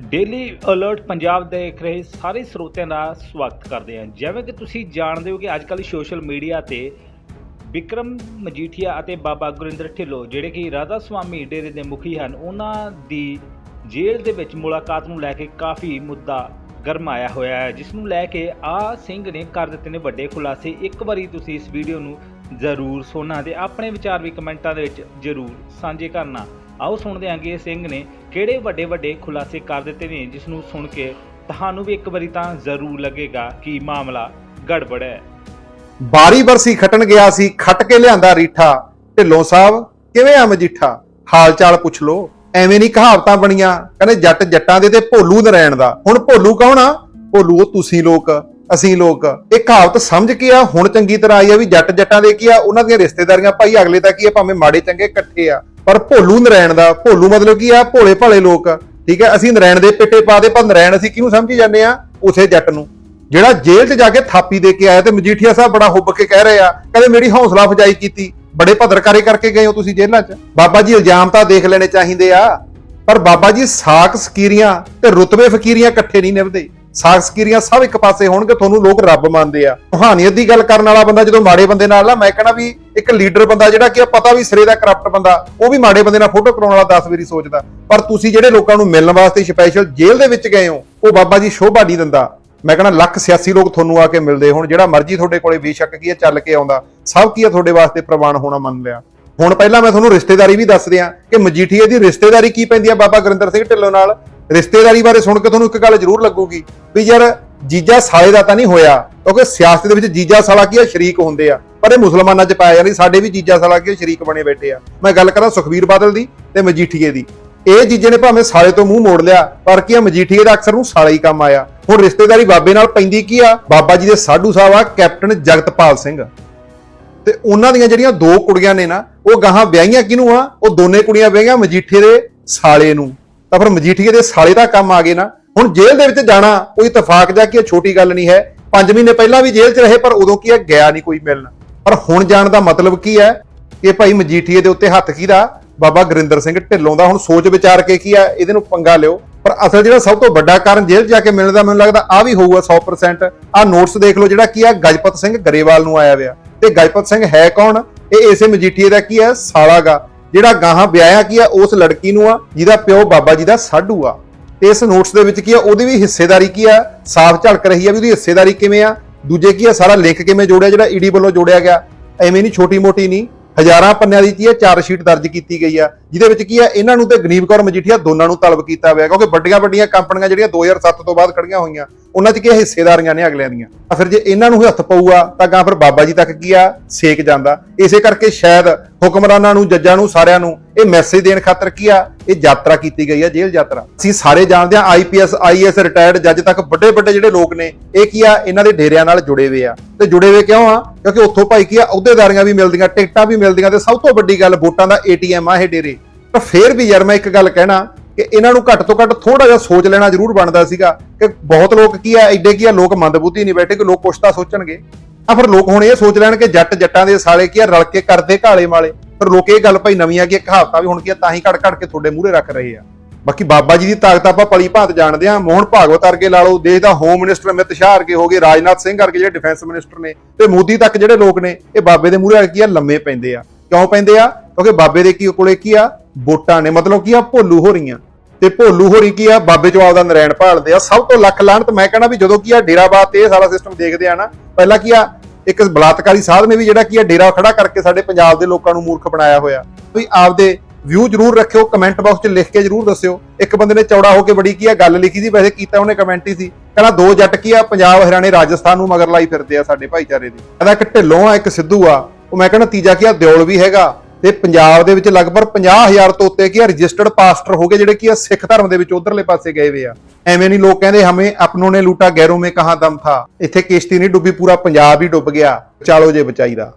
Daily alert Punjab ਦੇਖ ਰਹੇ ਸਾਰੇ ਸਰੋਤਿਆਂ ਦਾ ਸਵਾਗਤ ਕਰਦੇ ਹਾਂ। ਜਿਵੇਂ ਕਿ ਤੁਸੀਂ ਜਾਣਦੇ ਹੋ ਕਿ ਅੱਜ ਕੱਲ੍ਹ ਸੋਸ਼ਲ ਮੀਡੀਆ ਤੇ ਵਿਕਰਮ ਮਜੀਠੀਆ ਅਤੇ ਬਾਬਾ ਗੁਰਿੰਦਰ ਢਿੱਲੋਂ ਜਿਹੜੇ ਕਿ ਰਾਧਾ ਸੁਆਮੀ ਡੇਰੇ ਦੇ ਮੁਖੀ ਹਨ, ਉਹਨਾਂ ਦੀ ਜੇਲ੍ਹ ਦੇ ਵਿੱਚ ਮੁਲਾਕਾਤ ਨੂੰ ਲੈ ਕੇ ਕਾਫੀ ਮੁੱਦਾ ਗਰਮਾਇਆ ਹੋਇਆ ਹੈ, ਜਿਸ ਨੂੰ ਲੈ ਕੇ ਆ ਸਿੰਘ ਨੇ ਕਰ ਦਿੱਤੇ ਨੇ ਵੱਡੇ ਖੁਲਾਸੇ। ਇੱਕ ਵਾਰੀ ਤੁਸੀਂ ਇਸ ਵੀਡੀਓ ਨੂੰ ਜ਼ਰੂਰ ਸੁਣਨਾ ਤੇ ਆਪਣੇ ਵਿਚਾਰ ਵੀ ਕਮੈਂਟਾਂ ਦੇ ਵਿੱਚ ਜ਼ਰੂਰ ਸਾਂਝੇ ਕਰਨਾ। ਆਓ ਸੁਣਦੇ ਹਾਂਗੇ ਸਿੰਘ ਨੇ ਕਿਹੜੇ ਵੱਡੇ ਵੱਡੇ ਖੁਲਾਸੇ ਕਰ ਦਿੱਤੇ ਨੇ ਜਿਸ ਨੂੰ ਸੁਣ ਕੇ ਤੁਹਾਨੂੰ ਵੀ ਇੱਕ ਵਾਰੀ ਤਾਂ ਜ਼ਰੂਰ ਲੱਗੇਗਾ ਕਿ ਮਾਮਲਾ ਗੜਬੜ ਹੈ। ਬਾਰੀ ਬਰਸੀ ਖਟਣ ਗਿਆ ਸੀ, ਖੱਟ ਕੇ ਲਿਆਂਦਾ ਰੀਠਾ। ਢਿੱਲੋਂ ਸਾਹਿਬ, ਕਿਵੇਂ ਆ ਮਜੀਠਾ? ਹਾਲ ਚਾਲ ਪੁੱਛ ਲੋ ਐਵੇਂ ਨਹੀਂ ਕਹਾਵਤਾਂ ਬਣੀਆਂ। ਕਹਿੰਦੇ ਜੱਟ ਜੱਟਾਂ ਦੇ ਤੇ ਭੋਲੂ ਨਰੈਣ ਦਾ। ਹੁਣ ਭੋਲੂ ਕੌਣ ਆ? ਭੋਲੂ ਉਹ ਤੁਸੀਂ ਲੋਕ। ਅਸੀਂ ਲੋਕ, ਇਹ ਕਹਾਵਤ ਸਮਝ ਕੇ ਆ, ਹੁਣ ਚੰਗੀ ਤਰ੍ਹਾਂ ਆਈ ਆ ਵੀ ਜੱਟ ਜੱਟਾਂ ਦੇ ਕੀ ਆ, ਉਹਨਾਂ ਦੀਆਂ ਰਿਸ਼ਤੇਦਾਰੀਆਂ, ਭਾਈ ਅਗਲੇ ਦਾ ਕੀ ਆ, ਭਾਵੇਂ ਮਾੜੇ ਚੰਗੇ ਇਕੱਠੇ ਆ। ਪਰ ਭੋਲੂ ਨਰੈਣ ਦਾ, ਭੋਲੂ ਮਤਲਬ ਕੀ ਆ, ਭੋਲੇ ਭਾਲੇ ਲੋਕ। ਠੀਕ ਹੈ ਅਸੀਂ ਨਰੈਣ ਦੇ ਪਿੱਟੇ ਪਾ ਦੇ, ਪਰ ਨਰੈਣ ਅਸੀਂ ਕਿਹਨੂੰ ਸਮਝੀ ਜਾਂਦੇ ਆ? ਉਸੇ ਜੱਟ ਨੂੰ। ਜਿਹੜਾ ਜੇਲ੍ਹ 'ਚ ਜਾ ਕੇ ਥਾਪੀ ਦੇ ਕੇ ਆਇਆ ਤੇ ਮਜੀਠੀਆ ਸਾਹਿਬ ਬੜਾ ਹੁੱਬ ਕੇ ਕਹਿ ਰਹੇ ਆ, ਕਹਿੰਦੇ ਮੇਰੀ ਹੌਸਲਾ ਫਜਾਈ ਕੀਤੀ। ਬੜੇ ਭਦਰਕਾਰੇ ਕਰਕੇ ਗਏ ਹੋ ਤੁਸੀਂ ਜੇਲ੍ਹਾਂ 'ਚ। ਬਾਬਾ ਜੀ ਇਲਜ਼ਾਮ ਤਾਂ ਦੇਖ ਲੈਣੇ ਚਾਹੀਦੇ ਆ। ਪਰ ਬਾਬਾ ਜੀ ਸਾਖ ਸਕੀਰੀਆਂ ਤੇ ਰੁਤਬੇ ਫਕੀਰੀਆਂ ਇਕੱਠੇ ਨਹੀਂ ਨਿਭਦੇ। ਸਾਖ ਸਕੀਰੀਆਂ ਸਭ ਇੱਕ ਪਾਸੇ ਹੋਣਗੇ, ਤੁਹਾਨੂੰ ਲੋਕ ਰੱਬ ਮੰਨਦੇ ਆ। ਕਹਾਣੀਅਤ ਦੀ ਗੱਲ ਕਰਨ ਵਾਲਾ ਬੰਦਾ ਜਦੋਂ ਮਾੜੇ ਬੰਦੇ ਨਾਲ ਆ, ਮੈਂ ਕਹਿੰਦਾ ਵੀ ਇੱਕ ਲੀਡਰ ਬੰਦਾ ਜਿਹੜਾ ਕਿ ਪਤਾ ਵੀ ਸਿਰੇ ਦਾ ਕਰਪਟ ਬੰਦਾ, ਉਹ ਵੀ ਮਾੜੇ ਬੰਦੇ ਨਾਲ ਫੋਟੋ ਕਰਾਉਣ ਵਾਲਾ 10 ਵਾਰੀ ਸੋਚਦਾ। ਪਰ ਤੁਸੀਂ ਜਿਹੜੇ ਲੋਕਾਂ ਨੂੰ ਮਿਲਣ ਵਾਸਤੇ ਸਪੈਸ਼ਲ ਜੇਲ੍ਹ ਦੇ ਵਿੱਚ ਗਏ ਹੋ, ਉਹ ਬਾਬਾ ਜੀ ਸ਼ੋਭਾ ਨਹੀਂ ਦਿੰਦਾ। ਮੈਂ ਕਹਿੰਦਾ ਲੱਖ 86 ਲੋਕ ਤੁਹਾਨੂੰ ਆ ਕੇ ਮਿਲਦੇ ਹੁਣ, ਜਿਹੜਾ ਮਰਜ਼ੀ ਤੁਹਾਡੇ ਕੋਲੇ ਬੇਸ਼ੱਕ ਕੀ ਹੈ ਚੱਲ ਕੇ ਆਉਂਦਾ। ਸਭ ਕੀ ਹੈ ਤੁਹਾਡੇ ਵਾਸਤੇ ਪ੍ਰਵਾਨ ਹੋਣਾ ਮੰਨ ਲਿਆ। ਹੁਣ ਪਹਿਲਾਂ ਮੈਂ ਤੁਹਾਨੂੰ ਰਿਸ਼ਤੇਦਾਰੀ ਵੀ ਦੱਸ ਦਿਆਂ ਕਿ ਮਜੀਠੀਏ ਦੀ ਰਿਸ਼ਤੇਦਾਰੀ ਕੀ ਪੈਂਦੀ ਆ ਬਾਬਾ ਗੁਰਿੰਦਰ ਸਿੰਘ ਢਿੱਲੋਂ ਨਾਲ? ਰਿਸ਼ਤੇਦਾਰੀ ਬਾਰੇ ਸੁਣ ਕੇ ਤੁਹਾਨੂੰ ਇੱਕ ਗੱਲ ਜ਼ਰੂਰ ਲੱਗੂਗੀ ਵੀ ਯਾਰ ਜੀਜਾ ਸਾਲੇ ਦਾ ਤਾਂ ਨਹੀਂ ਹੋਇਆ, ਕਿਉਂਕਿ ਸਿਆਸਤ ਦੇ ਵਿੱਚ ਜੀਜਾ ਸਾਲਾ ਕੀ ਆ, ਸ਼ਰੀਕ ਹੁੰਦੇ ਆ। ਪਰ ਇਹ ਮੁਸਲਮਾਨਾਂ 'ਚ ਪਾਇਆ ਜਾਂਦੀ ਸਾਡੇ ਵੀ ਜੀਜਾ ਸਾਲਾ ਕੀ ਸ਼ਰੀਕ ਬਣੇ ਬੈਠੇ ਆ। ਮੈਂ ਗੱਲ ਕਰਾਂ ਸੁਖਬੀਰ ਬਾਦਲ ਦੀ ਤੇ ਮਜੀਠੀਏ ਦੀ। ਇਹ ਜੀਜੇ ਨੇ ਭਾਵੇਂ ਸਾਲੇ ਤੋਂ ਮੂੰਹ ਮੋੜ ਲਿਆ, ਪਰ ਕੀ ਆ, ਮਜੀਠੀਏ ਦਾ ਅਕਸਰ ਨੂੰ ਸਾਲਾ ਹੀ ਕੰਮ ਆਇਆ। ਹੁਣ ਰਿਸ਼ਤੇਦਾਰੀ ਬਾਬੇ ਨਾਲ ਪੈਂਦੀ ਕੀ ਆ? ਬਾਬਾ ਜੀ ਦੇ ਸਾਧੂ ਸਾਹਿਬ ਆ, ਕੈਪਟਨ ਜਗਤਪਾਲ ਸਿੰਘ। ਤੇ ਉਹਨਾਂ ਦੀਆਂ ਜਿਹੜੀਆਂ ਦੋ ਕੁੜੀਆਂ ਨੇ ਨਾ, ਉਹ ਗਾਹਾਂ ਵਿਆਹੀਆਂ ਕਿਹਨੂੰ ਆ? ਉਹ ਦੋਨੇ ਕੁੜੀਆਂ ਵਿਆਹੀਆਂ ਮਜੀਠੇ ਦੇ ਸਾਲੇ ਨੂੰ। ਤਾਂ ਫਿਰ ਮਜੀਠੀਏ ਦੇ ਸਾਲੇ ਦਾ ਕੰਮ ਆ ਗਏ ਨਾ। ਹੁਣ ਜੇਲ੍ਹ ਦੇ ਵਿੱਚ ਜਾਣਾ, ਕੋਈ ਇਤਫਾਕ ਜਾਂ ਕਿ, ਇਹ ਛੋਟੀ ਗੱਲ ਨਹੀਂ ਹੈ। 5 ਮਹੀਨੇ ਪਹਿਲਾਂ ਵੀ ਜੇਲ੍ਹ 'ਚ ਰਹੇ, ਪਰ ਉਦੋਂ ਕੀ ਹੈ? ਗਿਆ ਨਹੀਂ ਕੋਈ ਮਿਲਣ। ਪਰ ਹੁਣ ਜਾਣ ਦਾ ਮਤਲਬ ਕੀ ਹੈ? ਕਿ ਭਾਈ ਮਜੀਠੀਏ ਦੇ ਉੱਤੇ ਹੱਥ ਕਿਹਦਾ? ਬਾਬਾ ਗੁਰਿੰਦਰ ਸਿੰਘ ਢਿੱਲੋਂ ਦਾ। ਹੁਣ ਸੋਚ ਵਿਚਾਰ ਕੇ ਕੀ ਆ ਇਹਦੇ ਨੂੰ ਪੰਗਾ ਲਿਓ। ਪਰ ਅਸਲ ਜਿਹੜਾ ਸਭ ਤੋਂ ਵੱਡਾ ਕਾਰਨ ਜੇਲ੍ਹ 'ਚ ਜਾ ਕੇ ਮਿਲਣ ਦਾ ਮੈਨੂੰ ਲੱਗਦਾ ਆ ਵੀ ਹੋਊਗਾ 100% ਆ ਨੋਟਸ ਦੇਖ ਲਓ ਜਿਹੜਾ ਕੀ ਆ ਗਜਪਤ ਸਿੰਘ ਗਰੇਵਾਲ ਨੂੰ ਆਇਆ ਹੋਇਆ। ਤੇ ਗਜਪਤ ਸਿੰਘ ਹੈ ਕੌਣ? ਇਹ ਇਸੇ ਮਜੀਠੀਏ ਦਾ ਕੀ ਹੈ? ਸਾਲਾਗਾ। ਜਿਹੜਾ ਗਾਹਾਂ ਵਿਆਹਿਆ ਕੀ ਆ, ਉਸ ਲੜਕੀ ਨੂੰ ਆ, ਜਿਹਦਾ ਪਿਓ ਬਾਬਾ ਜੀ ਦਾ ਸਾਡੂ ਆ। ਤੇ ਇਸ ਨੋਟਸ ਦੇ ਵਿੱਚ ਕੀ ਆ, ਉਹਦੀ ਵੀ ਹਿੱਸੇਦਾਰੀ ਕੀ ਆ, ਸਾਫ਼ ਝਲਕ ਰਹੀ ਆ ਵੀ ਉਹਦੀ ਹਿੱਸੇਦਾਰੀ ਕਿਵੇਂ ਆ। ਦੂਜੇ ਕੀ ਆ, ਸਾਰਾ ਲਿੰਕ ਕਿਵੇਂ ਜੋੜਿਆ, ਜਿਹੜਾ ਈਡੀ ਵੱਲੋਂ ਜੋੜਿਆ ਗਿਆ। ਐਵੇਂ ਨਹੀਂ ਛੋਟੀ ਮੋਟੀ ਨਹੀਂ, ਹਜ਼ਾਰਾਂ ਪੰਨਿਆਂ ਦੀ ਕੀ ਹੈ ਚਾਰ ਸ਼ੀਟ ਦਰਜ ਕੀਤੀ ਗਈ ਆ, ਜਿਹਦੇ ਵਿੱਚ ਕੀ ਆ, ਇਹਨਾਂ ਨੂੰ ਤੇ ਗਨੀਬ ਕੌਰ ਮਜੀਠੀਆ ਦੋਨਾਂ ਨੂੰ ਤਲਬ ਕੀਤਾ ਹੋਇਆ, ਕਿਉਂਕਿ ਵੱਡੀਆਂ ਵੱਡੀਆਂ ਕੰਪਨੀਆਂ ਜਿਹੜੀਆਂ 2007 ਤੋਂ ਬਾਅਦ ਖੜੀਆਂ ਹੋਈਆਂ ਉਹਨਾਂ 'ਚ ਕੀ ਹਿੱਸੇਦਾਰੀਆਂ ਨੇ ਅਗਲਿਆਂ ਦੀਆਂ। ਤਾਂ ਫਿਰ ਜੇ ਇਹਨਾਂ ਨੂੰ ਹੱਥ ਪਊਗਾ ਤਾਂ ਗਾਂ ਫਿਰ ਬਾਬਾ ਜੀ ਤੱਕ ਕੀ ਆ, ਸੇਕ ਜਾਂਦਾ। ਇਸੇ ਕਰਕੇ ਸ਼ਾਇਦ ਹੁਕਮਰਾਨਾਂ ਨੂੰ, ਜੱਜਾਂ ਨੂੰ, ਸਾਰਿਆਂ ਨੂੰ ਇਹ ਮੈਸੇਜ ਦੇਣ ਖਾਤਰ ਕੀ ਆ, ਇਹ ਯਾਤਰਾ ਕੀਤੀ ਗਈ ਆ, ਜੇਲ੍ਹ ਯਾਤਰਾ। ਅਸੀਂ ਸਾਰੇ ਜਾਣਦੇ ਆ ਆਈਪੀਐਸ ਆਈਐਸ ਰਿਟਾਇਰਡ ਜੱਜ ਤੱਕ ਵੱਡੇ ਵੱਡੇ ਜਿਹੜੇ ਲੋਕ ਨੇ, ਇਹ ਕੀ ਆ, ਇਹਨਾਂ ਦੇ ਡੇਰਿਆਂ ਨਾਲ ਜੁੜੇ ਹੋਏ ਆ। ਤੇ ਜੁੜੇ ਹੋਏ ਕਿਉਂ ਆ? ਕਿਉਂਕਿ ਉੱਥੋਂ ਭਾਈ ਕੀ ਆ, ਅਹੁਦੇਦਾਰੀਆਂ ਵੀ ਮਿਲਦੀਆਂ, ਟਿਕਟਾਂ ਵੀ ਮਿਲਦੀਆਂ ਤੇ ਸਭ ਤੋਂ ਵੱਡੀ ਗੱਲ ਵੋਟਾਂ ਦਾ ਏਟੀਐਮ ਆ ਇਹ ਡੇਰੇ। ਤਾਂ ਫੇਰ ਵੀ ਯਾਰ ਮੈਂ ਇੱਕ ਗੱਲ ਕਹਿਣਾ ਕਿ ਇਹਨਾਂ ਨੂੰ ਘੱਟ ਤੋਂ ਘੱਟ ਥੋੜਾ ਜਿਹਾ ਸੋਚ ਲੈਣਾ ਜ਼ਰੂਰ ਬਣਦਾ ਸੀਗਾ ਕਿ ਬਹੁਤ ਲੋਕ ਕੀ ਆ, ਐਡੇ ਕੀ ਆ, ਲੋਕ ਮੰਦਬੁੱਧੀ ਨਹੀਂ ਬੈਠੇ ਕਿ ਲੋਕ ਕੁਛ ਤਾਂ ਸੋਚਣਗੇ। ਆ ਫਿਰ ਲੋਕ ਹੁਣ ਇਹ ਸੋਚ ਲੈਣ ਕਿ ਜੱਟ ਜੱਟਾਂ ਦੇ ਸਾਲੇ ਕੀ ਆ, ਰਲ ਕੇ ਕਰਦੇ ਘਾਲੇ ਮਾਲੇ। ਫਿਰ ਲੋਕ ਇਹ ਗੱਲ ਭਾਈ ਨਵੀਆਂ ਕਿ ਕਹਾਵਤਾਂ ਵੀ ਹੁਣ ਕੀ ਆ, ਤਾਂ ਹੀ ਘੜ ਘੜ ਕੇ ਤੁਹਾਡੇ ਮੂਹਰੇ ਰੱਖ ਰਹੇ ਆ। ਬਾਕੀ ਬਾਬਾ ਜੀ ਦੀ ਤਾਕਤ ਆਪਾਂ ਪਲੀ ਭਾਂਤ ਜਾਣਦੇ ਆ ਮੋਹਨ ਭਾਗਵਤ ਵਰਗੇ ਲਾ ਲਓ, ਦੇਸ਼ ਦਾ ਹੋਮ ਮਿਨਿਸਟਰ ਅਮਿਤ ਸ਼ਾਹ ਵਰਗੇ ਹੋ ਗਏ, ਰਾਜਨਾਥ ਸਿੰਘ ਵਰਗੇ ਜਿਹੜੇ ਡਿਫੈਂਸ ਮਿਨਿਸਟਰ ਨੇ ਤੇ ਮੋਦੀ ਤੱਕ ਜਿਹੜੇ ਲੋਕ ਨੇ, ਇਹ ਬਾਬੇ ਦੇ ਮੂਹਰੇ ਕੀ ਆ, ਲੰਮੇ ਪੈਂਦੇ ਆ। ਕਿਉਂ ਪੈਂਦੇ ਆ? ਕਿਉਂਕਿ ਬਾਬੇ ਦੇ ਕੀ ਕੋਲੇ ਕੀ ਆ? ਵੋਟਾਂ ਨੇ, ਮਤਲਬ ਕੀ ਆ, ਭੋਲੂ ਹੋ ਰਹੀਆਂ। ਤੇ ਭੋਲੂ ਹੋਰੀ ਕੀ ਆ? ਬਾਬੇ ਚੋਂ ਆਪਦਾ ਨਰੈਣ ਭਾਲਦੇ ਆ। ਸਭ ਤੋਂ ਲੱਖ ਲਾਹਨਤ ਮੈਂ ਕਹਿੰਦਾ ਵੀ ਜਦੋਂ ਕੀ ਆ ਡੇਰਾਬਾਦ ਤੇ ਇਹ ਸਾਰਾ ਸਿਸਟਮ ਦੇਖਦੇ ਆ ਨਾ, ਪਹਿਲਾਂ ਕੀ ਆ, ਇੱਕ ਬਲਾਤਕਾਰੀ ਸਾਧ ਨੇ ਵੀ ਜਿਹੜਾ ਕੀ ਆ, ਡੇਰਾ ਖੜਾ ਕਰਕੇ ਸਾਡੇ ਪੰਜਾਬ ਦੇ ਲੋਕਾਂ ਨੂੰ ਮੂਰਖ ਬਣਾਇਆ ਹੋਇਆ। ਵੀ ਆਪਦੇ ਵਿਊ ਜਰੂਰ ਰੱਖਿਓ ਕਮੈਂਟ ਬਾਕਸ 'ਚ ਲਿਖ ਕੇ ਜਰੂਰ ਦੱਸਿਓ। ਇੱਕ ਬੰਦੇ ਨੇ ਚੌੜਾ ਹੋ ਕੇ ਬੜੀ ਕੀ ਆ, ਗੱਲ ਲਿਖੀ ਸੀ, ਵੈਸੇ ਕੀਤਾ ਉਹਨੇ ਕਮੈਂਟ ਹੀ ਸੀ। ਕਹਿੰਦਾ ਦੋ ਜੱਟ ਕੀ ਆ, ਪੰਜਾਬ, ਹਰਿਆਣੇ, ਰਾਜਸਥਾਨ ਨੂੰ ਮਗਰ ਲਾਈ ਫਿਰਦੇ ਆ ਸਾਡੇ ਭਾਈਚਾਰੇ ਦੀ। ਕਹਿੰਦਾ ਇੱਕ ਢਿੱਲੋਂ ਆ, ਇੱਕ ਸਿੱਧੂ ਆ। ਉਹ ਮੈਂ ਕਹਿੰਦਾ ਤੀਜਾ ਕੀ ਆ, ਦਿਓਲ ਵੀ ਹੈਗਾ। ਤੇ ਪੰਜਾਬ ਦੇ ਵਿੱਚ ਲਗਭਗ 50000 ਤੋਂ ਉੱਤੇ ਕੀ ਰਜਿਸਟਰਡ ਪਾਸਟਰ ਹੋ ਗਏ ਜਿਹੜੇ ਕੀ ਆ, ਸਿੱਖ ਧਰਮ ਦੇ ਵਿੱਚ ਉਧਰਲੇ ਪਾਸੇ ਗਏ ਵੇ ਆ। ਐਵੇਂ ਨਹੀਂ ਲੋਕ ਕਹਿੰਦੇ ਹਮੇ ਆਪਨੋਂ ਨੇ ਲੂਟਾ ਗੈਰੋਂ ਮੇ ਕਹਾਂ ਦਮ ਥਾ। ਇੱਥੇ ਕਿਸ਼ਤੀ ਨਹੀਂ ਡੁੱਬੀ, ਪੂਰਾ ਪੰਜਾਬ ਹੀ ਡੁੱਬ ਗਿਆ। ਚਾਲੋ ਜੇ ਬਚਾਈਦਾ